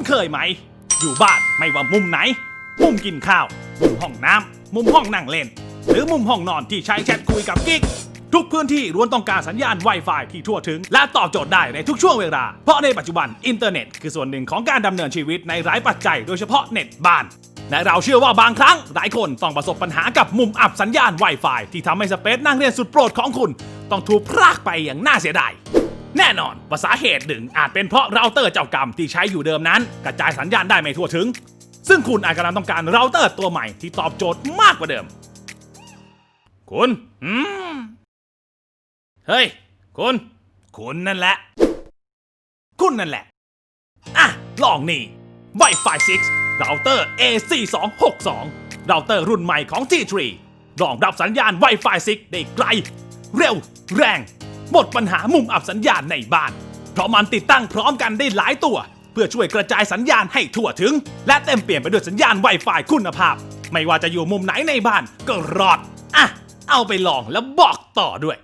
คุณเคยไหม อยู่บ้านไม่ว่ามุมไหน มุมกินข้าว มุมห้องน้ำ มุมห้องนั่งเล่น หรือมุมห้องนอนที่ใช้แชทคุยกับกิ๊กทุกพื้นที่ล้วนต้องการสัญญาณ Wi-Fi ที่ทั่วถึง และตอบโจทย์ได้ในทุกช่วงเวลา เพราะในปัจจุบันอินเทอร์เน็ตคือส่วนหนึ่งของการดำเนินชีวิตในหลายปัจจัย โดยเฉพาะเน็ตบ้าน และเราเชื่อว่าบางครั้ง หลายคนต้องประสบปัญหากับมุมอับสัญญาณ Wi-Fi ที่ทำให้สเปซนั่งเรียนสุดโปรดของคุณ ต้องถูกพรากไปอย่างน่าเสียดาย แน่นอนว่าสาเหตุหนึ่งอาจเป็นเพราะเราเตอร์เจ้ากรรมที่ใช้อยู่เดิมนั้น กระจายสัญญาณได้ไม่ทั่วถึง ซึ่งคุณอาจกำลังต้องการเราเตอร์ตัวใหม่ที่ตอบโจทย์มากกว่าเดิม คุณ อืม เฮ้ย คุณ คุณนั่นแหละ คุณนั่นแหละ อะ ลองนี่ Wi-Fi 6เราเตอร์ AC262 เราเตอร์รุ่นใหม่ของ T3 รองรับสัญญาณ Wi-Fi 6 ได้ไกล เร็ว แรง หมดปัญหามุมอับสัญญาณในบ้าน เพราะมันติดตั้งพร้อมกันได้หลายตัว เพื่อช่วยกระจายสัญญาณให้ทั่วถึง และเต็มเปลี่ยนไปด้วยสัญญาณ Wi-Fi คุณภาพ ไม่ว่าจะอยู่มุมไหนในบ้านก็รอดอะเอาไปลองแล้วบอกต่อด้วย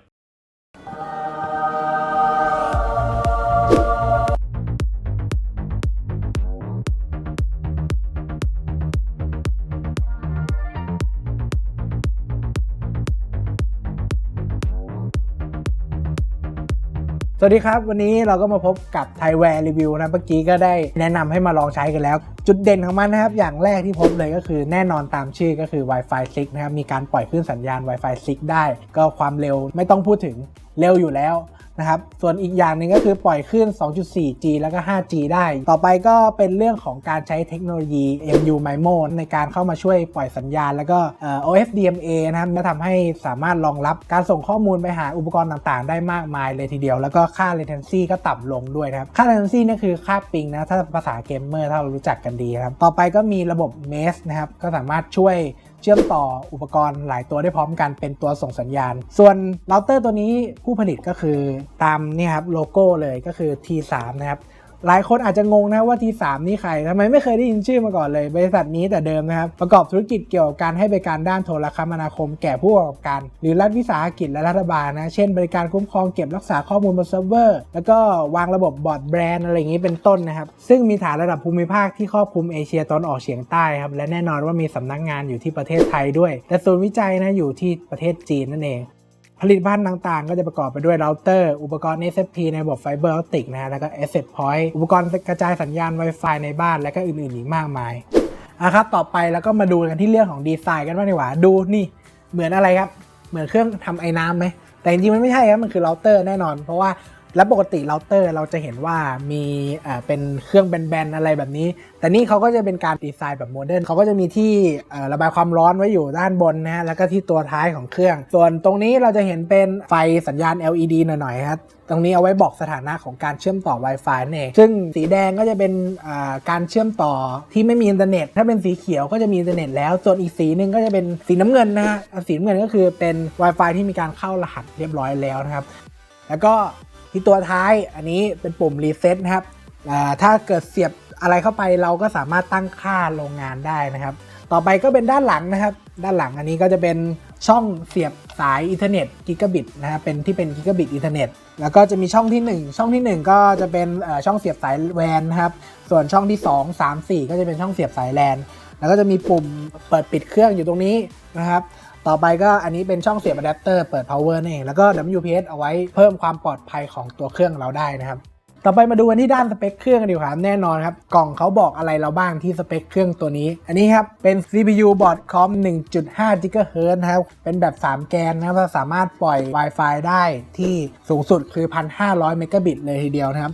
สวัสดีครับ วันนี้เราก็มาพบกับไทยแวร์รีวิวนะเมื่อกี้ก็ได้แนะนำให้มาลองใช้กันแล้ว จุดเด่นของมันนะครับ อย่างแรกที่พบเลยก็คือแน่นอนตามชื่อก็คือ Wi-Fi 6 นะครับ มีการปล่อยคลื่นสัญญาณ Wi-Fi 6 ได้ ก็ความเร็วไม่ต้องพูดถึงเร็วอยู่แล้วนะครับ ส่วนอีกอย่างหนึ่งก็คือปล่อยคลื่น 2.4G แล้วก็ 5G ได้ ต่อไปก็เป็นเรื่องของการใช้เทคโนโลยี MU MIMO ในการเข้ามาช่วยปล่อยสัญญาณ แล้วก็ OFDMA นะครับจะทำให้สามารถรองรับการส่งข้อมูลไปหาอุปกรณ์ต่างๆ ได้มากมายเลยทีเดียว แล้วก็ค่า latency ก็ต่ำลงด้วยนะครับ ค่า latency นี่คือค่าปิงนะ ถ้าภาษาเกมเมอร์ถ้าเรารู้จักกันดีครับ ต่อไปก็มีระบบ m e s นะครับ ก็สามารถช่วยเชื่อมต่ออุปกรณ์หลายตัวได้พร้อมกันเป็นตัวส่งสัญญาณ ส่วนเราเตอร์ตัวนี้ผู้ผลิตก็คือตามนี่ครับโลโก้เลยก็คือ T3 นะครับ หลายคนอาจจะงงนะว่า T3 นี่ใครทำไมไม่เคยได้ยินชื่อมาก่อนเลย บริษัทนี้แต่เดิมนะครับ ประกอบธุรกิจเกี่ยวกับการให้บริการด้านโทรคมนาคม แก่ผู้ประกอบการ หรือรัฐวิสาหกิจและรัฐบาลนะ เช่น บริการคุ้มครองเก็บรักษาข้อมูลบนเซิร์ฟเวอร์ แล้วก็วางระบบบอร์ดแบรนด์อะไรอย่างนี้เป็นต้นนะครับ ซึ่งมีฐานระดับภูมิภาคที่ครอบคลุมเอเชียตะวันออกเฉียงใต้ครับและแน่นอนว่ามีสำนักงานอยู่ที่ประเทศไทยด้วย แต่ศูนย์วิจัยนะอยู่ที่ประเทศจีนนั่นเอง ผลิตภัณฑ์ต่างๆ ก็จะประกอบไปด้วยเราเตอร์ อุปกรณ์ SFP ในระบบไฟเบอร์ออปติกนะฮะแล้วก็ Asset Point อุปกรณ์กระจายสัญญาณ Wi-Fi ในบ้านและก็อื่นๆอีกมากมายอะครับต่อไปแล้วก็มาดูกันที่เรื่องของดีไซน์กันบ้างดีกว่าดูนี่เหมือนอะไรครับ เหมือนเครื่องทำไอ้น้ำไหมแต่จริงๆมันไม่ใช่ครับมันคือเราเตอร์แน่นอน เพราะว่า และปกติเราเตอร์เราจะเห็นว่ามีเป็นเครื่องแบนๆอะไรแบบนี้ แต่นี่เขาก็จะเป็นการดีไซน์แบบโมเดิร์นเขาก็จะมีที่ระบายความร้อนไว้อยู่ด้านบนนะฮะแล้วก็ที่ตัวท้ายของเครื่อง ส่วนตรงนี้เราจะเห็นเป็นไฟสัญญาณ LED หน่อยๆครับตรงนี้เอาไว้บอกสถานะของการเชื่อมต่อ Wi-Fi นั่นเองซึ่งสีแดงก็จะเป็นการเชื่อมต่อที่ไม่มีอินเทอร์เน็ต ถ้าเป็นสีเขียวก็จะมีอินเทอร์เน็ตแล้ว ส่วนอีกสีหนึ่งก็จะเป็นสีน้ำเงินนะฮะอะสีน้ำเงินก็คือเป็น Wi-Fi ที่มีการเข้ารหัสเรียบร้อยแล้วนะครับ แล้วก็ ที่ตัวท้ายอันนี้เป็นปุ่มรีเซ็ตนะครับถ้าเกิดเสียบอะไรเข้าไปเราก็สามารถตั้งค่าโรงงานได้นะครับ ต่อไปก็เป็นด้านหลังนะครับ ด้านหลังอันนี้ก็จะเป็นช่องเสียบสายอินเทอร์เน็ตกิกะบิตนะครับเป็นที่เป็นกิกะบิตอินเทอร์เน็ตแล้วก็จะมีช่องที่ 1 ช่องทีหนึ่1 ก็จะเป็นช่องเสียบสายแวนนะครับ ส่วนช่องที่ 2 3 4 ก็จะเป็นช่องเสียบสายแลนแล้วก็จะมีปุ่มเปิดปิดเครื่องอยู่ตรงนี้นะครับ ต่อไปก็อันนี้เป็นช่องเสียบอะแดปเตอร์เปิด power นั่นเองแล้วก็ WPS เอาไว้เพิ่มความปลอดภัยของตัวเครื่องเราได้นะครับ ต่อไปมาดูกันที่ด้านสเปคเครื่องกันดีกว่าแน่นอนครับ กล่องเขาบอกอะไรเราบ้างที่สเปคเครื่องตัวนี้ อันนี้ครับ เป็น CPU บอร์ดคอม1.5 GHz นะครับ เป็นแบบ 3 แกนนะครับสามารถปล่อย Wi-Fi ได้ที่สูงสุดคือ 1,500 เมกะบิตเลยทีเดียวนะครับ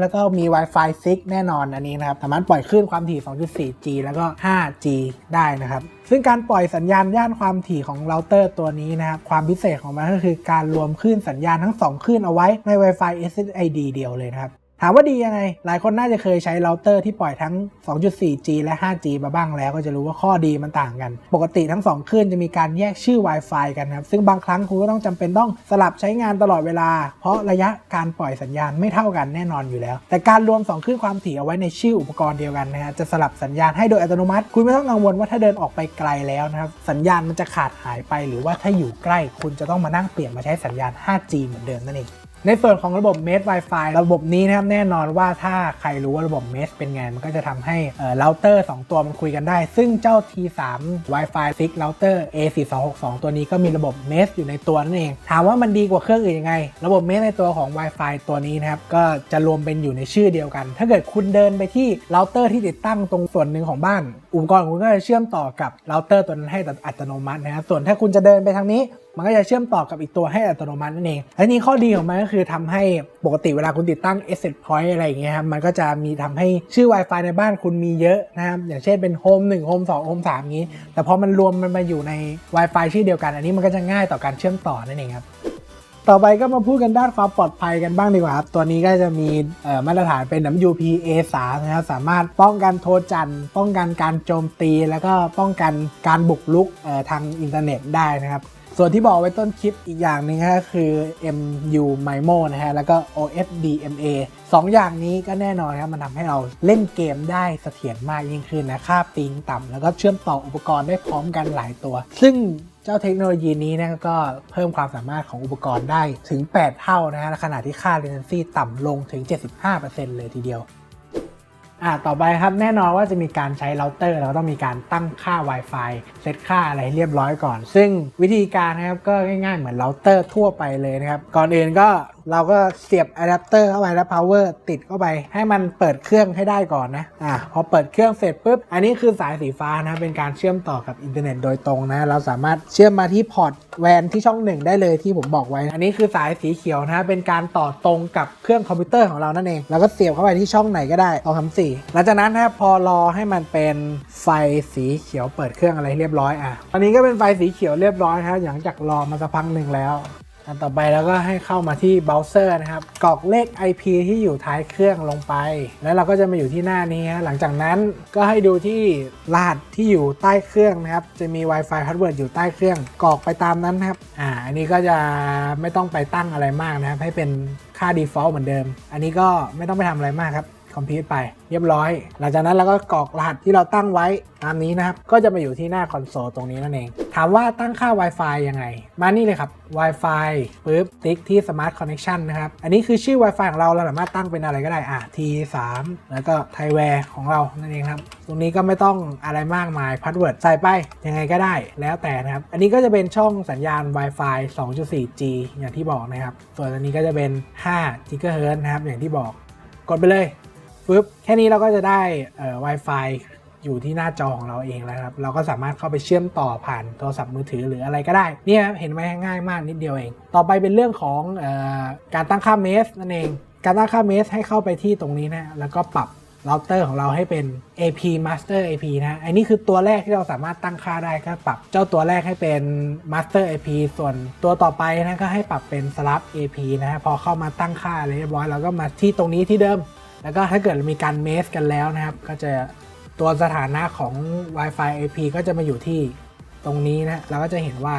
แล้วก็มี Wi-Fi 6 แน่นอนอันนี้นะครับ สามารถปล่อยคลื่นความถี่ 2.4G แล้วก็ 5G ได้นะครับ ซึ่งการปล่อยสัญญาณย่านความถี่ของเราเตอร์ตัวนี้นะครับ ความพิเศษของมันก็คือการรวมคลื่นสัญญาณทั้ง 2 คลื่นเอาไว้ใน Wi-Fi SSID เดียวเลยนะครับ ถามว่าดียังไง หลายคนน่าจะเคยใช้เราเตอร์ที่ปล่อยทั้ง 2.4G และ 5G มาบ้างแล้วก็จะรู้ว่าข้อดีมันต่างกัน ปกติทั้ง 2 คลื่นจะมีการแยกชื่อ Wi-Fi กันนะครับ ซึ่งบางครั้งคุณก็ต้องจำเป็นต้องสลับใช้งานตลอดเวลา เพราะระยะการปล่อยสัญญาณไม่เท่ากันแน่นอนอยู่แล้ว แต่การรวม 2 คลื่นความถี่เอาไว้ในชื่ออุปกรณ์เดียวกันนะฮะ จะสลับสัญญาณให้โดยอัตโนมัติ คุณไม่ต้องกังวลว่าถ้าเดินออกไปไกลแล้วนะครับ สัญญาณมันจะขาดหายไป หรือว่าถ้าอยู่ใกล้ คุณจะต้องมานั่งเปลี่ยนมาใช้สัญญาณ 5G เหมือนเดิมนั่นเอง ในส่วนของระบบ Mesh Wi-Fi ระบบนี้นะครับแน่นอนว่าถ้าใครรู้ว่าระบบ Mesh เป็นไง มันก็จะทำให้เอ่อเราเตอร์2ตัวมันคุยกันได้ ซึ่งเจ้า T3 Wi-Fi 6 Router A4262 ตัวนี้ก็มีระบบ Mesh อยู่ในตัวนั่นเอง ถามว่ามันดีกว่าเครื่องอื่นยังไง ระบบ Mesh ในตัวของ Wi-Fi ตัวนี้นะครับ ก็จะรวมเป็นอยู่ในชื่อเดียวกัน ถ้าเกิดคุณเดินไปที่เราเตอร์ที่ติดตั้งตรงส่วนหนึ่งของบ้านอุปกรณ์ของคุณก็จะเชื่อมต่อกับเราเตอร์ตัวนั้นให้อัตโนมัตินะครับส่วนถ้าคุณจะเดินไปทางนี้ มันก็จะเชื่อมต่อกับอีกตัวให้อัตโนมัตินั่นเองและนี่ข้อดีของมันก็คือทำให้ปกติเวลาคุณติดตั้ง Asset Point อะไรอย่างเงี้ยครับมันก็จะมีทำให้ชื่อ Wi-Fi ในบ้านคุณมีเยอะนะครับอย่างเช่นเป็น Home 1 Home 2 Home 3งี้ แต่พอมันรวมมันมาอยู่ใน Wi-Fi ชื่อเดียวกัน อันนี้มันก็จะง่ายต่อการเชื่อมต่อนั่นเองครับ ต่อไปก็มาพูดกันด้านความปลอดภัยกันบ้างดีกว่าครับ ตัวนี้ก็จะมีมาตรฐานเป็น WPA3 นะครับสามารถป้องกันโทรจันทร์ป้องกันการโจมตี แล้วก็ป้องกันการบุกรุกทางอินเทอร์เน็ตได้นะครับ ส่วนที่บอกไว้ต้นคลิปอีกอย่างหนึงก็คือ MU MIMO นะฮะแล้วก็ OFDMA สองอย่างนี้ก็แน่นอนครับมันทำให้เราเล่นเกมได้เสถียรมากยิ่งขึ้นนะค่าปิงต่ำแล้วก็เชื่อมต่ออุปกรณ์ได้พร้อมกันหลายตัว ซึ่ง จ้าเทคโนโลยีนี้นะก็เพิ่มความสามารถของอุปกรณ์ได้ถึง 8 เท่านะฮะขณะที่ค่า latency ต่ำลงถึง 75%เลยทีเดียวอ่าต่อไปครับแน่นอนว่าจะมีการใช้เราเตอร์เราต้องมีการตั้งค่า Wi-Fi เซตค่าอะไรให้เรียบร้อยก่อน ซึ่งวิธีการนะครับก็ง่ายๆเหมือนเราเตอร์ทั่วไปเลยนะครับ ก่อนอื่นก็ เราก็เสียบอะแดปเตอร์เข้าไปแล้ว power ติดเข้าไป ให้มันเปิดเครื่องให้ได้ก่อนนะอ่าพอเปิดเครื่องเสร็จปุ๊บ อันนี้คือสายสีฟ้านะ เป็นการเชื่อมต่อกับอินเทอร์เน็ตโดยตรงนะ เราสามารถเชื่อมมาที่พอร์ตแวนที่ช่องหนึ่งได้เลยที่ผมบอกไว้ อันนี้คือสายสีเขียวนะ เป็นการต่อตรงกับเครื่องคอมพิวเตอร์ของเรานั่นเองแล้วก็เสียบเข้าไปที่ช่องไหนก็ได้เอาคำสี่หลังจากนั้นนะพอรอให้มันเป็นไฟสีเขียวเปิดเครื่องอะไรเรียบร้อยอะตอนนี้ก็เป็นไฟสีเขียวเรียบร้อยนะครับหลังจากรอมาสักพักหนึ่งแล้ว อันต่อไปแล้วก็ให้เข้ามาที่เบราว์เซอร์นะครับกรอกเลข IP ที่อยู่ท้ายเครื่องลงไป แล้วเราก็จะมาอยู่ที่หน้านี้ฮะหลังจากนั้นก็ให้ดูที่รหัสที่อยู่ใต้เครื่องนะครับ จะมี Wi-Fi password อยู่ใต้เครื่องกรอกไปตามนั้นครับอ่าอันนี้ก็จะไม่ต้องไปตั้งอะไรมากนะครับ ให้เป็นค่า default เหมือนเดิม อันนี้ก็ไม่ต้องไปทำอะไรมากครับ อมพิวไปเรียบร้อย หลังจากนั้นเราก็กรอกรหัสที่เราตั้งไว้ตามนี้นะครับ ก็จะมาอยู่ที่หน้าคอนโซลตรงนี้นั่นเอง ถามว่าตั้งค่า Wi-Fi ยังไง มานี่เลยครับ Wi-Fi ปุ๊บติ๊กที่ Smart Connection นะครับ อันนี้คือชื่อ Wi-Fi ของเราเราสามารถตั้งเป็นอะไรก็ได้อะ T3 แล้วก็ t h a i w a r e ของเรานั่นเองครับ ตรงนี้ก็ไม่ต้องอะไรมากมายพาสเวิร์ดใส่ไปยังไงก็ได้แล้วแต่นะครับ อันนี้ก็จะเป็นช่องสัญญาณ Wi-Fi 2.4G อย่างที่บอกนะครับ ส่วนอันนี้ก็จะเป็น5 GHz นะครับอย่างที่บอกกดไปเลย ปึ๊บแค่นี้เราก็จะได้เอ่อ Wi-Fi อยู่ที่หน้าจอของเราเองแล้วครับ เราก็สามารถเข้าไปเชื่อมต่อผ่านโทรศัพท์มือถือหรืออะไรก็ได้ เนี่ยเห็นไหมง่ายมากนิดเดียวเอง ต่อไปเป็นเรื่องของออการตั้งค่าเมสนั่นเอง การตั้งค่าเมสให้เข้าไปที่ตรงนี้นะ แล้วก็ปรับเราเตอร์ของเราให้เป็น AP Master AP นะอันนี้คือตัวแรกที่เราสามารถตั้งค่าได้ก็ปรับเจ้าตัวแรกให้เป็น Master AP ส่วนตัวต่อไปนะก็ให้ปรับเป็น Slab AP นะฮะพอเข้ามาตั้งค่าเรียบร้อยเราก็มาที่ตรงนี้ที่เดิม แล้วก็ถ้าเกิดมีการเมสกันแล้วนะครับ ก็จะตัวสถานะของ Wi-Fi IP ก็จะมาอยู่ที่ตรงนี้นะ เราก็จะเห็นว่า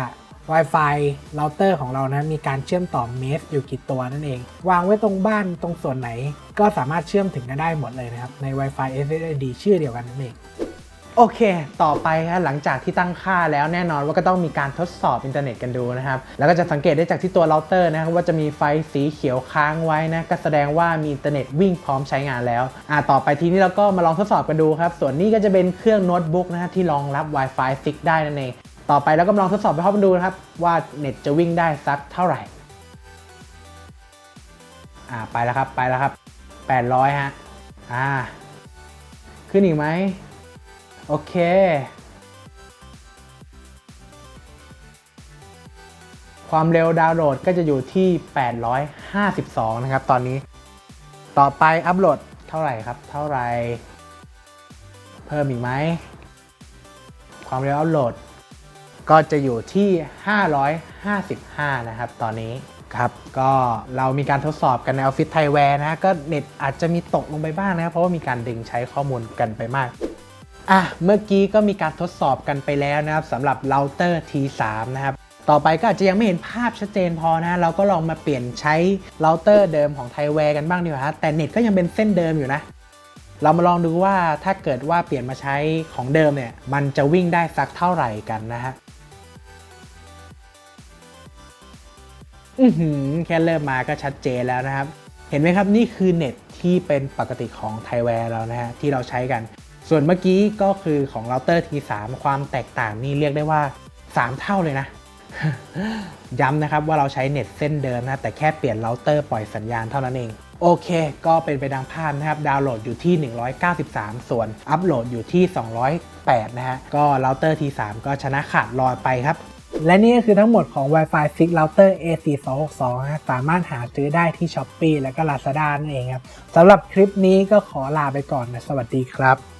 Wi-Fi เราเตอร์ของเรานะมีการเชื่อมต่อเมสอยู่กี่ตัวนั่นเอง วางไว้ตรงบ้านตรงส่วนไหน ก็สามารถเชื่อมถึงกันได้หมดเลยนะครับ ใน Wi-Fi SSID ชื่อเดียวกันนั่นเอง โอเค ต่อไปฮะหลังจากที่ตั้งค่าแล้วแน่นอนว่าก็ต้องมีการทดสอบอินเทอร์เน็ตกันดูนะครับ แล้วก็จะสังเกตได้จากที่ตัวเราเตอร์นะครับว่าจะมีไฟสีเขียวค้างไว้นะ ก็แสดงว่ามีอินเทอร์เน็ตวิ่งพร้อมใช้งานแล้วอ่าต่อไปทีนี้เราก็มาลองทดสอบกันดูครับ ส่วนนี้ก็จะเป็นเครื่องโน้ตบุ๊กนะฮะที่รองรับ Wi-Fi 6 ได้นั่นเอง ต่อไปเราก็มาลองทดสอบไปพร้อมกันดูนะครับว่าเน็ตจะวิ่งได้สักเท่าไหร่อ่าไปแล้วครับไปแล้วครับ 800ฮะอ่าขึ้นอีกไหม โอเค ความเร็วดาวน์โหลดก็จะอยู่ที่ 852 นะครับ ตอนนี้ ต่อไปอัปโหลดเท่าไหร่ครับ เท่าไหร่ เพิ่มอีกไหม ความเร็วอัปโหลด ก็จะอยู่ที่ 555 นะครับ ตอนนี้ครับก็เรามีการทดสอบกันในออฟฟิศไทยแวร์นะ ก็เน็ตอาจจะมีตกลงไปบ้างนะครับเพราะว่ามีการดึงใช้ข้อมูลกันไปมาก อะเมื่อกี้ก็มีการทดสอบกันไปแล้วนะครับสำหรับเราเตอร์ T3 นะครับต่อไปก็อาจจะยังไม่เห็นภาพชัดเจนพอนะ เราก็ลองมาเปลี่ยนใช้เราเตอร์เดิมของไทยแวร์กันบ้างดีกว่าฮะแต่เน็ตก็ยังเป็นเส้นเดิมอยู่นะ เรามาลองดูว่าถ้าเกิดว่าเปลี่ยนมาใช้ของเดิมเนี่ย มันจะวิ่งได้สักเท่าไหร่กันนะฮะอือหือแค่เริ่มมาก็ชัดเจนแล้วนะครับ เห็นไหมครับนี่คือเน็ตที่เป็นปกติของไทยแวร์เรานะฮะที่เราใช้กัน ส่วนเมื่อกี้ก็คือของเราเตอร์ T3 ความแตกต่างนี่เรียกได้ว่า 3 เท่าเลยนะ ย้ำนะครับว่าเราใช้เน็ตเส้นเดิมนะ แต่แค่เปลี่ยนเราเตอร์ปล่อยสัญญาณเท่านั้นเอง โอเค ก็เป็นไปดังภาพนะครับ ดาวน์โหลดอยู่ที่ 193 ส่วนอัปโหลดอยู่ที่ 208 นะฮะ ก็เราเตอร์ T3 ก็ชนะขาดลอยไปครับและนี่ก็คือทั้งหมดของ Wi-Fi 6 Router A4262 นะสามารถหาซื้อได้ที่ Shopee และก็ Lazada นั่นเองครับสำหรับคลิปนี้ก็ขอลาไปก่อนนะ สวัสดีครับ